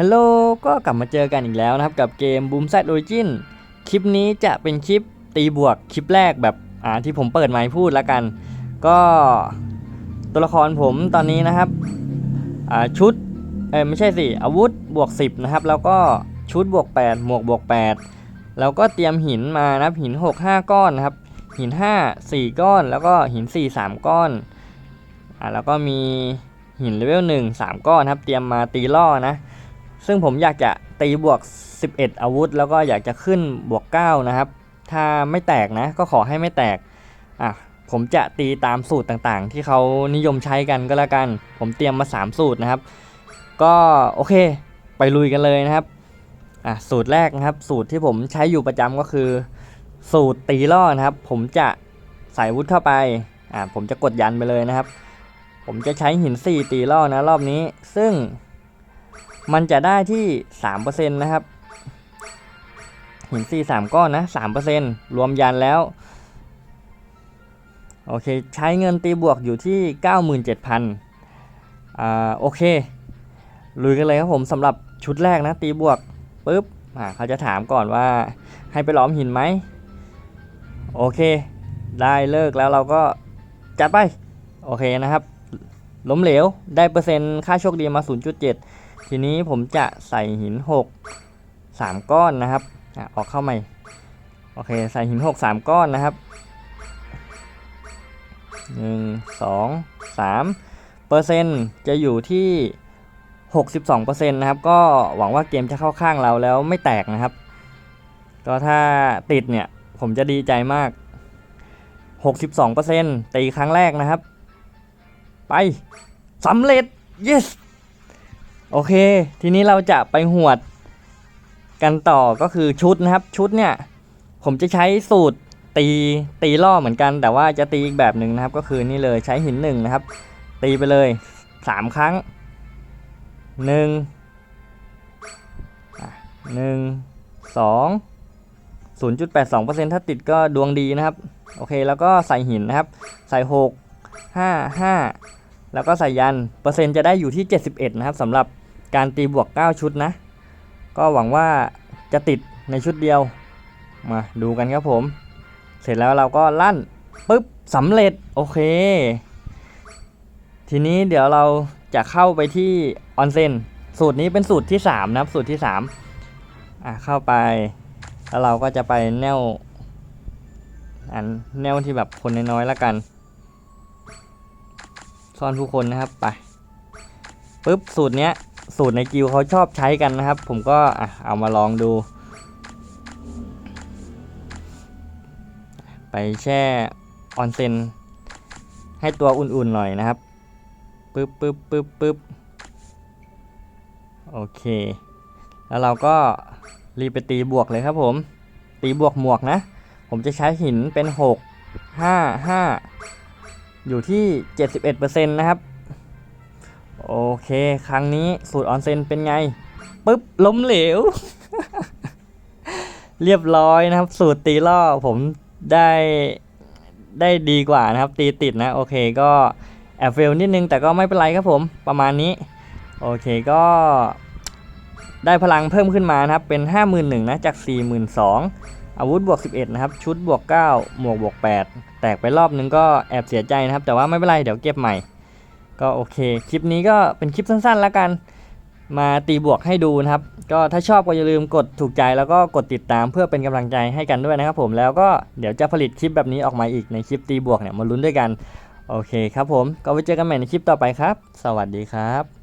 ฮัลโหลก็กลับมาเจอกันอีกแล้วนะครับ กับเกม Boom Set Origin คลิปนี้จะเป็นคลิปตีบวกคลิปแรกแบบอ่าที่ผมเปิดไมค์พูดแล้วกัน ก็ตัวละครผมตอนนี้นะครับอ่าชุดเอ้ไม่ใช่สิอาวุธบวก 10 นะครับ แล้วก็ชุดบวก 8 หมวกบวก 8 แล้วก็เตรียมหินมานะครับหิน 6 5 ก้อนนะครับ หิน 5 4 ก้อน แล้วก็หิน 4 3 ก้อนอ่าแล้วก็มีหินเลเวล1 3 ก้อนนะครับ เตรียมมาตีล่อนะ ซึ่งผมอยากจะตีบวก 11 อาวุธ แล้วก็อยากจะขึ้นบวก 9 นะครับ ถ้าไม่แตกนะก็ขอให้ไม่แตกอะผมจะตีตามสูตรต่างๆ ที่เขานิยมใช้กันก็แล้วกัน ผมเตรียมมา 3 สูตรนะครับ ก็โอเคไปลุยกันเลยนะครับอะสูตรแรกนะครับ สูตรที่ผมใช้อยู่ประจำก็คือ สูตรตีล่อนะครับ ผมจะใส่อาวุธเข้าไปอะผมจะกดยันไปเลยนะครับ ผมจะใช้หิน4ตีล่อนะรอบนี้ ซึ่ง มันจะได้ที่3%นะครับหิน4 3ก้อนนะ3%รวมยันแล้ว โอเค ใช้เงินตีบวกอยู่ที่97,000อ่าโอเค ลุยกันเลยครับผมสำหรับชุดแรกนะ ตีบวกปุ๊บอ่าเขาจะถามก่อนว่าให้ไปล้อมหินไหม โอเค ได้เลิกแล้วเราก็จัดไป โอเคนะครับ ล้มเหลวได้เปอร์เซ็นต์ค่าโชคดีมา 0.7 ทีนี้ผมจะใส่หิน 6 3 ก้อนนะครับอะออกเข้าใหม่ โอเค ใส่หิน 6 3 ก้อนนะครับ 1 2 3 เปอร์เซ็นต์จะอยู่ที่ 62เปอร์เซ็นต์นะครับ ก็หวังว่าเกมจะเข้าข้างเราแล้วไม่แตกนะครับ ก็ถ้าติดเนี่ยผมจะดีใจมาก 62เปอร์เซ็นต์ตีครั้งแรกนะครับ ไปสำเร็จ yes โอเค ทีนี้เราจะไปหวดกันต่อก็คือชุดนะครับ ชุดเนี่ย ผมจะใช้สูตรตีตีล่อเหมือนกัน แต่ว่าจะตีอีกแบบหนึ่งนะครับ ก็คือนี่เลยใช้หินหนึ่งนะครับ ตีไปเลยสามครั้งหนึ่งหนึ่งสองศูนย์จุดแปดสองเปอร์เซ็นต์ถ้าติดก็ดวงดีนะครับ โอเคแล้วก็ใส่หินนะครับ ใส่หกห้าห้า แล้วก็ใส่ยัน เปอร์เซ็นต์จะได้อยู่ที่ 71 นะครับสำหรับการตีบวก 9 ชุดนะ ก็หวังว่าจะติดในชุดเดียว มาดูกันครับผม เสร็จแล้วเราก็ลั่นปุ๊บสำเร็จ โอเค ทีนี้เดี๋ยวเราจะเข้าไปที่ออนเซนสูตรนี้เป็นสูตรที่ 3 นะครับ สูตรที่ 3 อะเข้าไป แล้วเราก็จะไปแนวอันแนวที่แบบคนน้อยๆแล้วกัน ซ่อนผู้คนนะครับไปปุ๊บสูตรเนี้ยสูตรในกิวเขาชอบใช้กันนะครับ ผมก็อะเอามาลองดู ไปแช่ออนเซนให้ตัวอุ่นๆหน่อยนะครับปึ๊บปึ๊บปึ๊บปึ๊บโอเค แล้วเราก็รีบไปตีบวกเลยครับผม ตีบวกหมวกนะ ผมจะใช้หินเป็น 6 5 5 อยู่ที่ 71%นะครับ โอเค ครั้งนี้สูตรออนเซนเป็นไงปุ๊บล้มเหลว เรียบร้อยนะครับ สูตรตีล่อผมได้ได้ดีกว่านะครับ ตีติดนะ โอเคก็แอบเฟลนิดนึง แต่ก็ไม่เป็นไรครับผมประมาณนี้ โอเคก็ได้พลังเพิ่มขึ้นมานะครับ เป็น 51,000นะจาก 42,000 อาวุธบวก 11 นะครับ ชุดบวก 9 หมวกบวก 8 แตกไปรอบนึงก็แอบเสียใจนะครับ แต่ว่าไม่เป็นไร เดี๋ยวเก็บใหม่ ก็โอเค คลิปนี้ก็เป็นคลิปสั้นๆ แล้วกัน มาตีบวกให้ดูนะครับ ก็ถ้าชอบก็อย่าลืมกดถูกใจแล้วก็กดติดตามเพื่อเป็นกำลังใจให้กันด้วยนะครับผม แล้วก็เดี๋ยวจะผลิตคลิปแบบนี้ออกมาอีกในคลิปตีบวกเนี่ยมาลุ้นด้วยกัน โอเคครับผม ก็ไว้เจอกันใหม่ในคลิปต่อไปครับ สวัสดีครับ